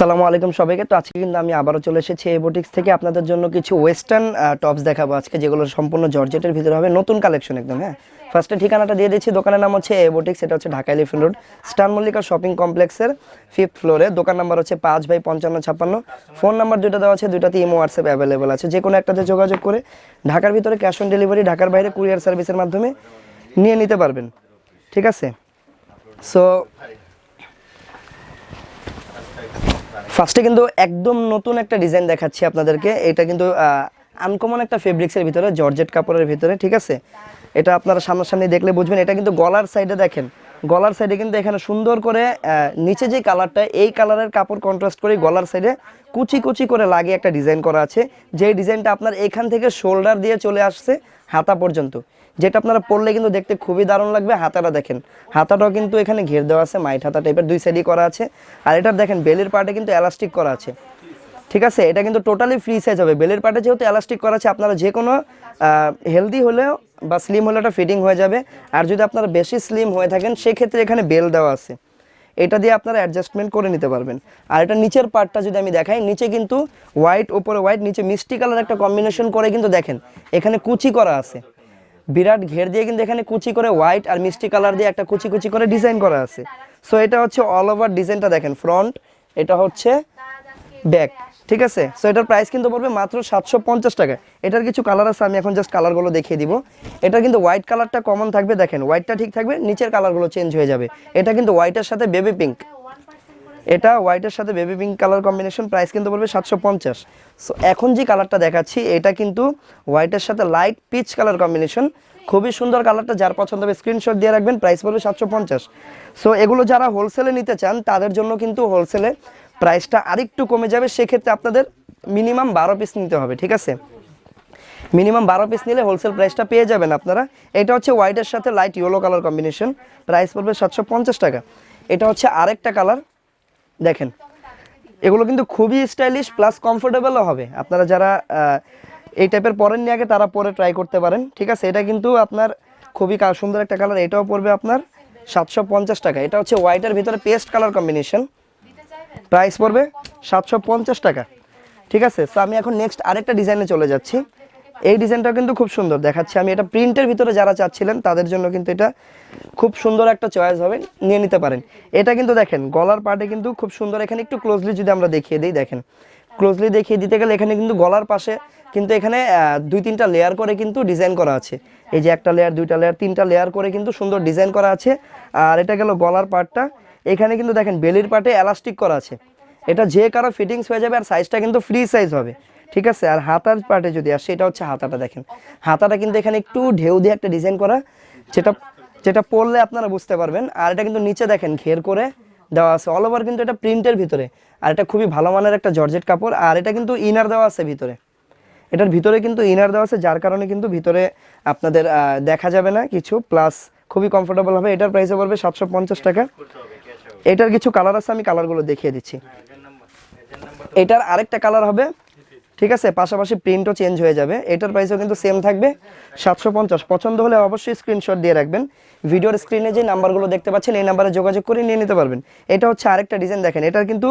আসসালামু আলাইকুম সবাইকে। তো আজকে কিন্তু আমি আবারও চলে এসেছি এবোটিক্স থেকে। আপনাদের জন্য কিছু ওয়েস্টার্ন টপস দেখাবো আজকে, যেগুলো সম্পূর্ণ জর্জেটের ভিতরে হবে। নতুন কালেকশন একদম হ্যাঁ? ফার্স্টে ঠিকানাটা দিয়ে দিচ্ছি। দোকানের নাম হচ্ছে এবোটিক্স এটা হচ্ছে Dhaka elephant road star Mallika shopping কমপ্লেক্সের ফিফথ ফ্লোরে দোকান নাম্বার হচ্ছে পাঁচ বাই পঞ্চান্ন ছাপ্পান্ন। ফোন নাম্বার দুটো দেওয়া আছে দুটাতে ইমো হোয়াটসঅ্যাপ অ্যাভেলেবল আছে। যে কোনো একটাতে যোগাযোগ করে ঢাকার ভিতরে ক্যাশ অন ডেলিভারি ঢাকার বাইরে কুরিয়ার সার্ভিসের মাধ্যমে নিয়ে নিতে পারবেন। ঠিক আছে? সো ফার্স্টে কিন্তু একদম নতুন একটা ডিজাইন দেখাচ্ছি আপনাদেরকে। এটা কিন্তু আনকমন একটা ফেব্রিক্সের ভিতরে, জর্জেট কাপড়ের ভিতরে, ঠিক আছে? এটা আপনারা সামনাসামনি দেখলে বুঝবেন। এটা কিন্তু গলার সাইডে দেখেন। গলার সাইডে কিন্তু এখানে সুন্দর করে নিচে যে কালারটা এই কালারের কাপড় কন্ট্রাস্ট করে গলার সাইডে কুচি কুচি করে লাগিয়ে একটা ডিজাইন করা আছে। যেই ডিজাইনটা আপনার এখান থেকে শোল্ডার দিয়ে চলে আসছে হাতা পর্যন্ত, যেটা আপনারা পরলে কিন্তু দেখতে খুবই দারুণ লাগবে। হাতাটা দেখেন, হাতাটাও কিন্তু এখানে ঘের দেওয়া আছে, মাইট হাতা টাইপের দুই সাইডই করা আছে। আর এটার দেখেন, বেলের পার্টে কিন্তু এলাস্টিক করা আছে। ঠিক আছে? এটা কিন্তু টোটালি ফ্রি সাইজ হবে। বেলের পার্টে যেহেতু এলাস্টিক করা আছে, আপনারা যে কোনো হেলদি হলেও বা স্লিম হলে এটা ফিটিং হয়ে যাবে। আর যদি আপনারা বেশি স্লিম হয়ে থাকেন, সেক্ষেত্রে এখানে বেল দেওয়া আছে। এটা দিয়ে আপনারা অ্যাডজাস্টমেন্ট করে নিতে পারবেন। আর এটা নিচের পার্টটা যদি আমি দেখাই, নিচে কিন্তু হোয়াইট ওপরে হোয়াইট নিচে মিষ্টি কালার একটা কম্বিনেশন করে কিন্তু দেখেন, এখানে কুচি করা আছে। বিরাট ঘের দিয়ে কিন্তু এখানে কুচি করে হোয়াইট আর মিষ্টি কালার দিয়ে একটা কুচি কুচি করে ডিজাইন করা আছে। সো এটা হচ্ছে অল ওভার ডিজাইনটা দেখেন ফ্রন্ট এটা হচ্ছে ব্যাক ঠিক আছে? সো এটার প্রাইস কিন্তু পড়বে মাত্র সাতশো পঞ্চাশ টাকা এটার কিছু কালার আছে, আমি এখন জাস্ট কালারগুলো দেখিয়ে দিব। এটা কিন্তু হোয়াইট কালারটা কমন থাকবে, দেখেন হোয়াইটটা ঠিক থাকবে, নিচের কালারগুলো চেঞ্জ হয়ে যাবে। এটা কিন্তু হোয়াইটের সাথে বেবি পিঙ্ক এটা হোয়াইটের সাথে baby pink colour combination price কিন্তু পড়বে সাতশো পঞ্চাশ। সো এখন যে কালারটা দেখাচ্ছি, এটা কিন্তু হোয়াইটের সাথে লাইট পিচ কালার কম্বিনেশন খুবই সুন্দর কালারটা যার পছন্দ হবে স্ক্রিনশট দিয়ে রাখবেন প্রাইস পড়বে সাতশো পঞ্চাশ। সো এগুলো যারা হোলসেলে নিতে চান, তাদের জন্য কিন্তু হোলসেলে প্রাইসটা আরেকটু কমে যাবে, সেক্ষেত্রে আপনাদের মিনিমাম বারো পিস নিতে হবে, ঠিক আছে? মিনিমাম বারো পিস নিলে হোলসেল প্রাইসটা পেয়ে যাবেন আপনারা। এটা হচ্ছে হোয়াইটের সাথে light yellow colour combination price পড়বে সাতশো পঞ্চাশ টাকা। এটা হচ্ছে আরেকটা কালার দেখেন। এগুলো কিন্তু খুবই স্টাইলিশ প্লাস কমফোর্টেবলও হবে। আপনারা যারা এই টাইপের পরেন নিয়ে আগে, তারা পরে ট্রাই করতে পারেন, ঠিক আছে? এটা কিন্তু আপনার খুবই সুন্দর একটা কালার এটাও পড়বে আপনার সাতশো পঞ্চাশ টাকা। এটা হচ্ছে হোয়াইটের ভিতরে পেস্ট কালার কম্বিনেশন প্রাইস পড়বে সাতশো পঞ্চাশ টাকা। ঠিক আছে? তো আমি এখন নেক্সট আরেকটা ডিজাইনে চলে যাচ্ছি। এই ডিজাইনটা কিন্তু খুব সুন্দর। দেখাচ্ছি আমি এটা প্রিন্টের ভিতরে যারা চাচ্ছিলেন, তাদের জন্য কিন্তু এটা খুব সুন্দর একটা চয়েস হবে। নিয়ে নিতে পারেন। এটা কিন্তু দেখেন, গলার পার্টে কিন্তু খুব সুন্দর। এখানে একটু ক্লোজলি যদি আমরা দেখিয়ে দিই, দেখেন। ক্লোজলি দেখিয়ে দিতে গেলে এখানে কিন্তু গলার পাশে কিন্তু এখানে দুই তিনটা লেয়ার করে কিন্তু ডিজাইন করা আছে। এই যে একটা লেয়ার দুইটা লেয়ার তিনটা লেয়ার করে কিন্তু সুন্দর ডিজাইন করা আছে। আর এটা গেল গলার পার্টটা এখানে কিন্তু দেখেন বেলির পার্টে এলাস্টিক করা আছে। এটা যে কারও ফিটিংস হয়ে যাবে আর সাইজটা কিন্তু ফ্রি সাইজ হবে। ঠিক আছে? আর হাতার পার্টে যদি আসে, এটা হচ্ছে হাতাটা দেখেন। হাতাটা কিন্তু এখানে একটু ঢেউ দিয়ে একটা ডিজাইন করা, যেটা যেটা পরলে আপনারা বুঝতে পারবেন। আর এটা কিন্তু নিচে দেখেন, ঘের করে দেওয়া আছে। অল ওভার কিন্তু এটা প্রিন্টের ভিতরে। আর এটা খুবই ভালো মানের একটা জর্জেট কাপড়। আর এটা কিন্তু ইনার দেওয়া আছে ভিতরে। এটার ভিতরে কিন্তু ইনার দেওয়া আছে, যার কারণে কিন্তু ভিতরে আপনাদের দেখা যাবে না কিছু। প্লাস খুবই কমফোর্টেবল হবে। এটার প্রাইসে পড়বে সাতশো পঞ্চাশ টাকা। এটার কিছু কালার আছে, আমি কালারগুলো দেখিয়ে দিচ্ছি। এটার আরেকটা কালার হবে, ঠিক আছে? পাশাপাশি প্রিন্টও চেঞ্জ হয়ে যাবে। এটার প্রাইসও কিন্তু সেম থাকবে, সাতশো পঞ্চাশ। পছন্দ হলে অবশ্যই স্ক্রিনশট দিয়ে রাখবেন। ভিডিওর স্ক্রিনে যে নাম্বারগুলো দেখতে পাচ্ছেন, এই নাম্বারে যোগাযোগ করে নিয়ে নিতে পারবেন। এটা হচ্ছে আরেকটা ডিজাইন দেখেন। এটার কিন্তু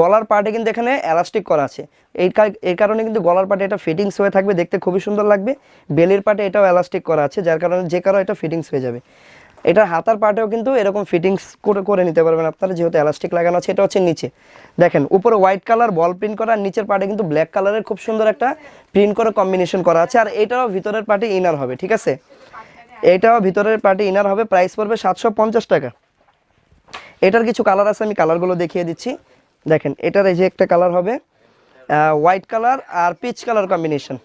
গলার পার্টে কিন্তু এখানে এলাস্টিক করা আছে। এই এই কারণে কিন্তু গলার পার্টে এটা ফিটিংস হয়ে থাকবে, দেখতে খুবই সুন্দর লাগবে। বেলের পার্টে এটাও এলাস্টিক করা আছে, যার কারণে যে কারও এটা ফিটিংস হয়ে যাবে। এটার হাতার পার্টেও কিন্তু এরকম ফিটিংস করে করে নিতে পারবেন আপনারা যেহেতু এলাস্টিক লাগানো আছে এটা হচ্ছে নিচে। দেখেন উপরে হোয়াইট কালার বল প্রিন্ট করা আর নিচের পার্টে কিন্তু ব্ল্যাক কালারের খুব সুন্দর একটা প্রিন্ট করে কম্বিনেশন করা আছে। আর এটাও ভিতরের পার্টে ইনার হবে ঠিক আছে? এটাও ভিতরের পার্টে ইনার হবে প্রাইস পড়বে সাতশো পঞ্চাশ টাকা। এটার কিছু কালার আছে আমি কালারগুলো দেখিয়ে দিচ্ছি। দেখেন এটার এই যে একটা কালার হবে হোয়াইট কালার আর পিচ কালার কম্বিনেশন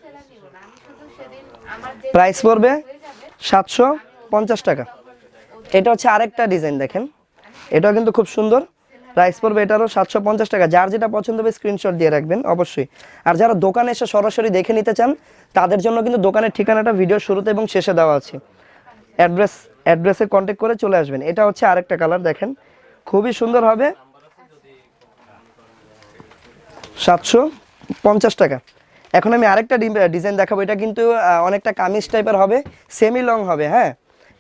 প্রাইস পড়বে সাতশো পঞ্চাশ টাকা। এটা হচ্ছে আরেকটা ডিজাইন দেখেন। এটাও কিন্তু খুব সুন্দর। প্রাইস পড়বে এটারও সাতশো পঞ্চাশ টাকা। যার যেটা পছন্দ হবে স্ক্রিনশট দিয়ে রাখবেন, অবশ্যই। আর যারা দোকানে এসে সরাসরি দেখে নিতে চান, তাদের জন্য কিন্তু দোকানের ঠিকানাটা ভিডিও শুরুতে এবং শেষে দেওয়া আছে। অ্যাড্রেস অ্যাড্রেসে কন্ট্যাক্ট করে চলে আসবেন। এটা হচ্ছে আরেকটা কালার দেখেন। খুবই সুন্দর হবে। সাতশো পঞ্চাশ টাকা। এখন আমি আরেকটা ডিজাইন দেখাবো। এটা কিন্তু অনেকটা কামিজ টাইপের হবে সেমি লং হবে হ্যাঁ?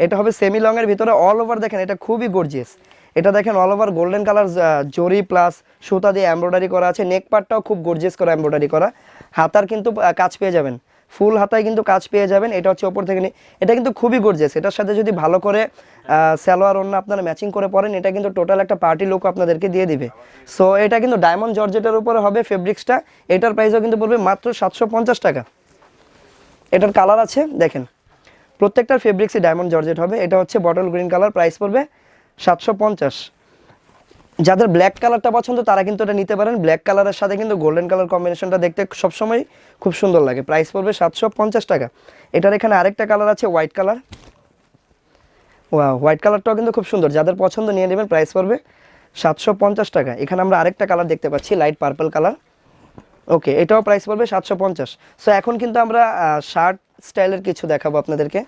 এটা হবে সেমি লং এর ভিতরে অল ওভার দেখেন এটা খুবই গর্জিয়াস এটা দেখেন all over golden colour zari plus সুতা দিয়ে এমব্রয়ডারি করা আছে। নেক পার্টটাও খুব গর্জিয়াস করা এমব্রয়ডারি করা। হাতার কিন্তু কাজ পেয়ে যাবেন। ফুল হাতায় কিন্তু কাজ পেয়ে যাবেন। এটা হচ্ছে ওপর থেকে এটা কিন্তু খুবই গর্জিয়াস এটার সাথে যদি ভালো করে আহ, সালোয়ার অন্য আপনারা ম্যাচিং করে পরেন এটা কিন্তু টোটাল একটা পার্টি লুক আপনাদেরকে দিয়ে দিবে। সো এটা কিন্তু ডায়মন্ড জর্জেটের উপরে হবে ফেব্রিক্সটা এটার প্রাইসও কিন্তু পড়বে মাত্র সাতশো পঞ্চাশ টাকা। এটার কালার আছে দেখেন। প্রত্যেকটার ফেব্রিক্সই ডায়মন্ড জর্জেট হবে। এটা হচ্ছে বটল গ্রিন কালার প্রাইস পড়বে সাতশো পঞ্চাশ। যাদের ব্ল্যাক কালারটা পছন্দ, তারা কিন্তু এটা নিতে পারেন। ব্ল্যাক কালারের সাথে কিন্তু গোল্ডেন কালার কম্বিনেশনটা দেখতে সবসময় খুব সুন্দর লাগে। প্রাইস পড়বে সাতশো পঞ্চাশ টাকা। এটার এখানে আরেকটা কালার আছে হোয়াইট কালার ওয়া হোয়াইট কালারটাও কিন্তু খুব সুন্দর। যাদের পছন্দ, নিয়ে নেবেন। প্রাইস পড়বে সাতশো পঞ্চাশ টাকা। এখানে আমরা আরেকটা কালার দেখতে পাচ্ছি লাইট পার্পল কালার ওকে এটাও প্রাইস পড়বে সাতশো পঞ্চাশ। সো এখন কিন্তু আমরা শার্ট স্টাইলের কিছু দেখাবো আপনাদেরকে।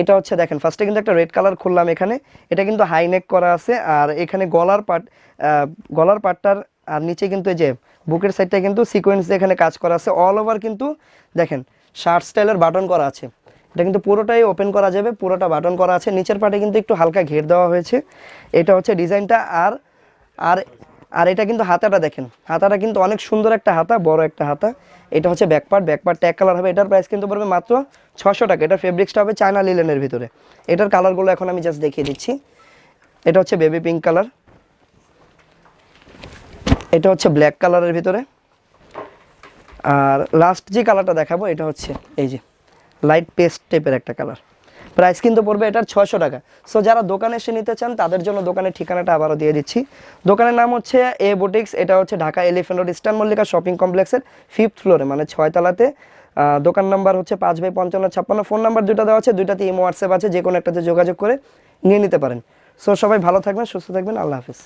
এটা হচ্ছে দেখেন ফার্স্টে কিন্তু একটা রেড কালার খুললাম এখানে। এটা কিন্তু হাই নেক করা আছে, আর এখানে গলার পার্ট গলার পার্টটার আর নিচে কিন্তু এই যে বুকের সাইডটা কিন্তু সিকোয়েন্স এখানে কাজ করা আছে। অল ওভার কিন্তু দেখেন শার্ট স্টাইলের বাটন করা আছে। এটা কিন্তু পুরোটাই ওপেন করা যাবে, পুরোটা বাটন করা আছে। নিচের পার্টে কিন্তু একটু হালকা ঘের দেওয়া হয়েছে। এটা হচ্ছে ডিজাইনটা আর আর আর এটা কিন্তু হাতাটা দেখেন। হাতাটা কিন্তু অনেক সুন্দর একটা হাতা, বড় একটা হাতা। এটা হচ্ছে ব্যাকপার্ট ব্যাকপার্ট ট্যাগ কালার হবে। এটার প্রাইস কিন্তু পড়বে মাত্র ছশো টাকা। এটার ফেব্রিক্সটা হবে চায়না লিলেনের ভিতরে। এটার কালারগুলো এখন আমি জাস্ট দেখিয়ে দিচ্ছি। এটা হচ্ছে বেবি পিঙ্ক কালার এটা হচ্ছে ব্ল্যাক কালারের ভিতরে। আর লাস্ট যে কালারটা দেখাবো, এটা হচ্ছে এই যে লাইট পেস্ট টাইপের একটা কালার প্রাইস কিন্তু পড়বে এটার ছশো টাকা। সো যারা দোকানে এসে নিতে চান, তাদের জন্য দোকানের ঠিকানাটা আবারও দিয়ে দিচ্ছি। দোকানের নাম হচ্ছে এ বুটিক্স এটা হচ্ছে Dhaka elephant road eastern Mallika shopping কমপ্লেক্সের ফিফথ ফ্লোরে মানে ছয়তলাতে। দোকান নাম্বার হচ্ছে পাঁচ বাই পঞ্চান্ন ছাপ্পান্ন। ফোন নাম্বার দুটো দেওয়া আছে, দুইটাতে ইমো হোয়াটসঅ্যাপ আছে যে কোনো একটাতে যোগাযোগ করে নিয়ে নিতে পারেন। সো সবাই ভালো থাকবেন, সুস্থ থাকবেন, আল্লাহ হাফিজ।